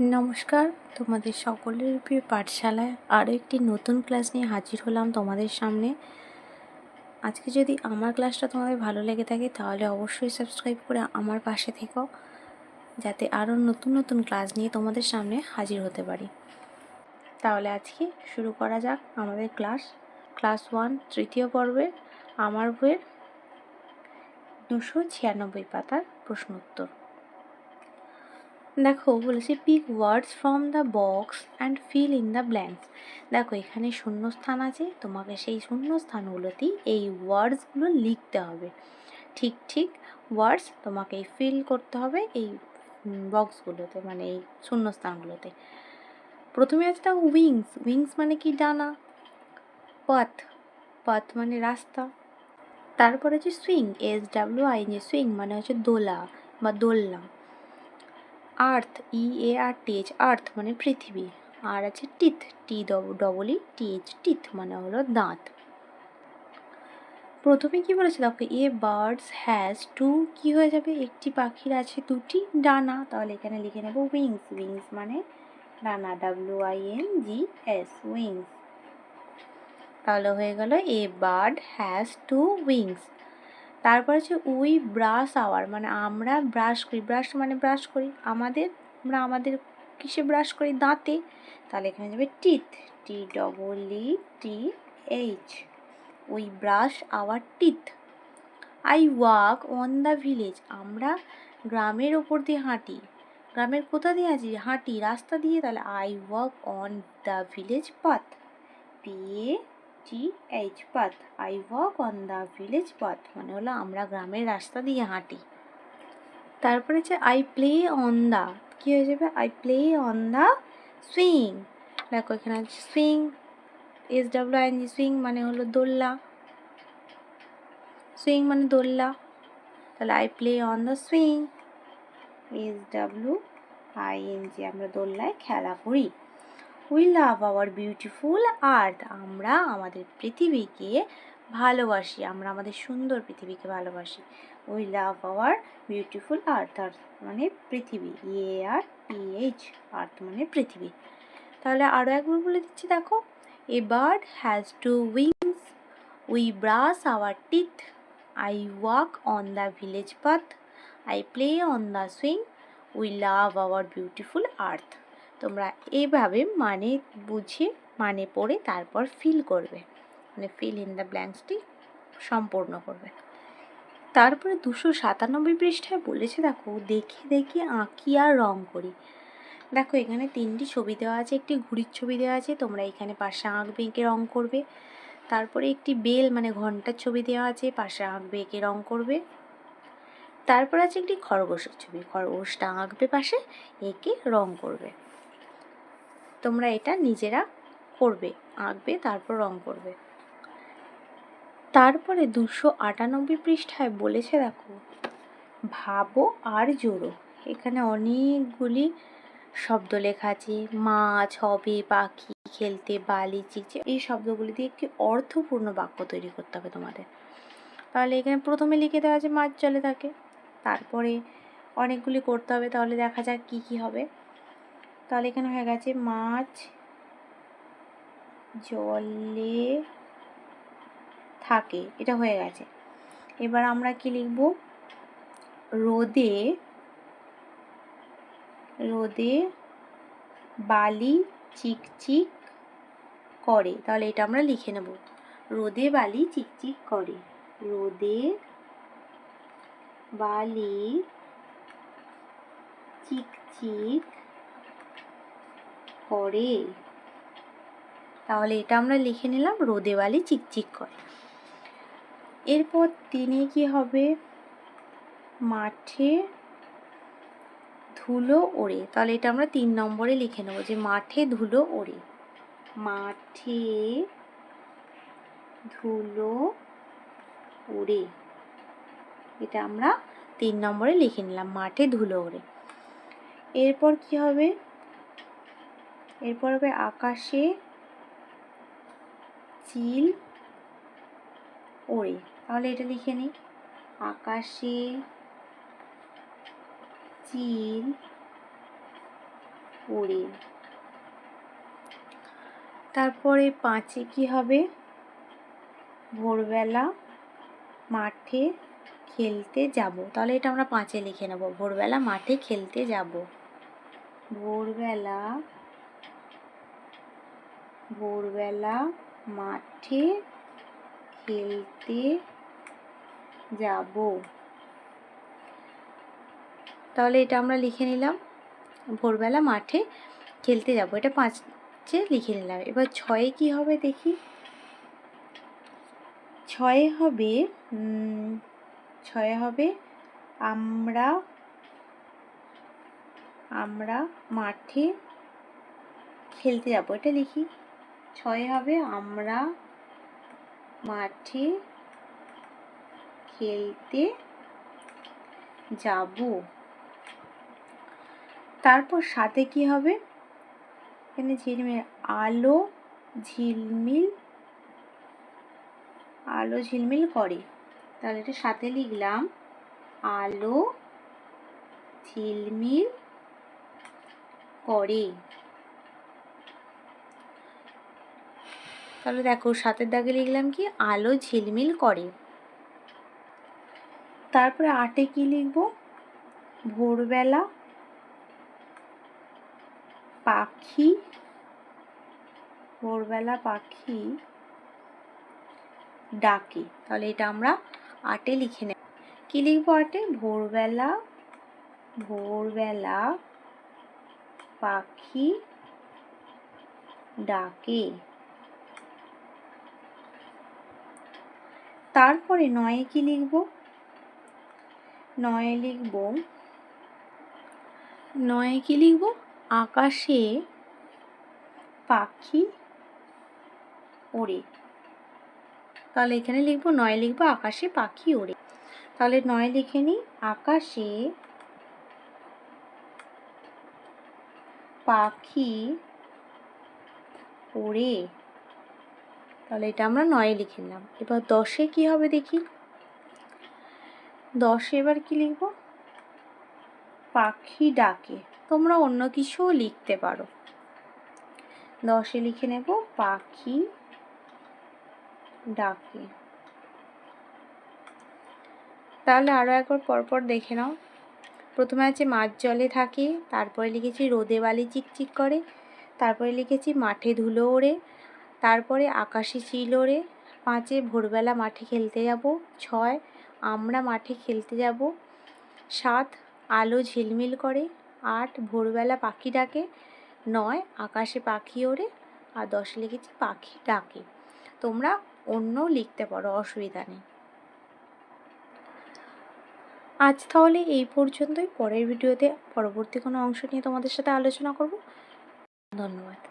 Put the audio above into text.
নমস্কার, তোমাদের সকলের প্রিয় পাঠশালায় আরও একটি নতুন ক্লাস নিয়ে হাজির হলাম তোমাদের সামনে। আজকে যদি আমার ক্লাসটা তোমাদের ভালো লেগে থাকে, তাহলে অবশ্যই সাবস্ক্রাইব করে আমার পাশে থেকো, যাতে আরও নতুন নতুন ক্লাস নিয়ে তোমাদের সামনে হাজির হতে পারি। তাহলে আজকে শুরু করা যাক আমাদের ক্লাস। ক্লাস ওয়ান, তৃতীয় পর্বের, আমার বইয়ের দুশো ছিয়ানব্বই পাতার প্রশ্ন উত্তর দেখো বলেছে pick words from the box and fill in the blanks দেখো, এখানে শূন্যস্থান আছে, তোমাকে সেই শূন্যস্থানগুলোতেই এই ওয়ার্ডসগুলো লিখতে হবে। ঠিক ঠিক ওয়ার্ডস তোমাকে ফিল করতে হবে এই বক্সগুলোতে মানে এই শূন্যস্থানগুলোতে। প্রথমে আছে তা উইংস উইংস মানে কি ডানা? পথ পথ মানে রাস্তা। তারপরে হচ্ছে সুইং এস ডাব্লিউ আই যে সুইং মানে হচ্ছে দোলা বা দোলনা। আর্থ ই এ আর টি এইচ আর্থ মানে পৃথিবী। আর আছে teeth, T double E T H teeth মানে হলো দাঁত। প্রথমে কি বলেছে দেখো, এ বার্ডস হ্যাজ টু, কি হয়ে যাবে? একটি পাখির আছে দুটি, ডানা। তাহলে এখানে লিখে নেব উইংস। উইংস মানে ডানা W I N G S wings. তাহলে হয়ে গেল, a bird has two wings. তারপর হচ্ছে উই ব্রাশ আওয়ার মানে আমরা ব্রাশ করি। ব্রাশ মানে ব্রাশ করি। আমাদের, আমরা আমাদের কিসে ব্রাশ করি? দাঁতে। তাহলে এখানে যাবে teeth T double E T H we brush our teeth I walk on the village আমরা গ্রামের ওপর দিয়ে হাঁটি। গ্রামের কোথা দিয়ে আছি হাঁটি। রাস্তা দিয়ে। তাহলে I walk on the village path P T H path. I walk on the village path মানে হলো আমরা গ্রামের রাস্তা দিয়ে হাঁটি। তারপরে হচ্ছে আই প্লে অন দ্য কী হয়ে যাবে? I play on the swing দেখো এখানে আছে swing S W I G swing মানে হলো দোল্লা। সুইং মানে দোল্লা। তাহলে I play on the swing S W I N G আমরা দোল্লায় খেলা করি। We love our beautiful earth আমরা আমাদের পৃথিবীকে ভালোবাসি, আমরা আমাদের সুন্দর পৃথিবীকে ভালোবাসি। We love our beautiful earth earth মানে পৃথিবী। এ আর পি এইচ আর্থ মানে পৃথিবী। তাহলে আরও একবার বলে দিচ্ছি, দেখো। A bird has two wings we brush our teeth I walk on the village path I play on the swing we love our beautiful earth তোমরা এইভাবে মানে বুঝে মানে পড়ে তারপর ফিল করবে। মানে ফিল ইন দ্য ব্ল্যাঙ্কসটি সম্পূর্ণ করবে। তারপরে দুশো সাতানব্বই পৃষ্ঠায় বলেছে, দেখো, দেখে দেখে আঁকি আর রং করি। দেখো, এখানে তিনটি ছবি দেওয়া আছে, একটি ঘুড়ির ছবি দেওয়া আছে, তোমরা এখানে পাশে আঁকবে এঁকে রং করবে। তারপরে একটি বেল মানে ঘণ্টার ছবি দেওয়া আছে, পাশে আঁকবে এঁকে রং করবে। তারপর আছে একটি খরগোশের ছবি, খরগোশটা আঁকবে পাশে, এঁকে রং করবে। তোমরা এটা নিজেরা করবে, আঁকবে, তারপর রং করবে। তারপরে দুশো আটানব্বই পৃষ্ঠায় বলেছে দেখো, ভাবো আর জোড়ো। এখানে অনেকগুলি শব্দ লেখা আছে, মাছ, হবে, পাখি, খেলতে, বালি চিচে এই শব্দগুলি দিয়ে একটি অর্থপূর্ণ বাক্য তৈরি করতে হবে তোমাদের। তাহলে এখানে প্রথমে লিখে দেওয়া আছে, মাছ জলে থাকে। তারপরে অনেকগুলি করতে হবে, তাহলে দেখা যাক কি কি হবে। তাহলে এখানে হয়ে গেছে মাছ জলে থাকে, এটা হয়ে গেছে। এবার আমরা কি লিখব? রোদে রোদে বালি চিকচিক করে, তাহলে এটা আমরা লিখে নেব। রোদে বালি চিকচিক করে, রোদে বালি চিকচিক করে। তাহলে এটা আমরা লিখে নিলাম রোদে বালি চিকচিক করে। এরপর দিনে কি হবে? মাঠে ধুলো ওড়ে। তাহলে এটা আমরা তিন নম্বরে লিখে নেব যে মাঠে ধুলো ওড়ে। মাঠে ধুলো ওড়ে। এটা আমরা তিন নম্বরে লিখে নিলাম, মাঠে ধুলো ওড়ে। এরপর কি হবে? এরপর হবে আকাশে চিল ওড়ে। তাহলে এটা লিখে নিই। আকাশে চিল ওড়ে। তারপরে পাঁচে কি হবে? ভোরবেলা মাঠে খেলতে যাব। তাহলে এটা আমরা পাঁচে লিখে নেব। ভোরবেলা মাঠে খেলতে যাব। ভোরবেলা ভোরবেলা মাঠে খেলতে যাব। তাহলে এটা আমরা লিখে নিলাম। ভোরবেলা মাঠে খেলতে যাব। এটা পাঁচে লিখে নিলাম। এবার ছয়ে কি হবে দেখি? ছয়ে হবে ছয়ে হবে আমরা আমরা মাঠে খেলতে যাব। এটা লিখি। ছয়ে হবে, আমরা মাঠে খেলতে যাব। তারপর সাথে কি হবে? এখানে ঝিলমিল, আলো ঝিলমিল আলো ঝিলমিল করে। তাহলে এটা সাথে লিখলাম, আলো ঝিলমিল করে। তাহলে দেখো সাতের দাগে লিখলাম কি? আলো ঝিলমিল করে। তারপরে আটে কি লিখব? ভোরবেলা পাখি ভোরবেলা পাখি ডাকে। তাহলে এটা আমরা আটে লিখে নেব। কী লিখব আটে? ভোরবেলা ভোরবেলা পাখি ডাকে। তারপরে নয়ে কি লিখব? নয়ে লিখব, নয়ে কি লিখব? আকাশে পাখি ওড়ে। তাহলে এখানে লিখব, নয় লিখব, আকাশে পাখি ওড়ে। তাহলে নয় লিখে নিই, আকাশে পাখি ওড়ে। তাহলে এটা আমরা নয়ে লিখে নিলাম। এবার দশে কি হবে দেখি? দশে এবার কি লিখব? পাখি ডাকে। তোমরা অন্য কিছুও লিখতে পারো। দশে লিখে নেব, পাখি ডাকে। তাহলে আরও একবার পরপর দেখে নাও। প্রথমে আছে মাছ জলে থাকে, তারপরে লিখেছি রোদে বালি চিকচিক করে, তারপরে লিখেছি মাঠে ধুলো ওড়ে তারপরে আকাশে চিল ওড়ে পাঁচে ভোরবেলা মাঠে খেলতে যাব। ছয়, আমরা মাঠে খেলতে যাব। সাত, আলো ঝিলমিল করে। আট, ভোরবেলা পাখি ডাকে। নয়, আকাশে পাখি ওড়ে। আর দশে লিখেছি পাখি ডাকে। তোমরা অন্য লিখতে পারো, অসুবিধা নেই। আজ তাহলে এই পর্যন্তই। পরের ভিডিওতে পরবর্তী কোনো অংশ নিয়ে তোমাদের সাথে আলোচনা করব। ধন্যবাদ।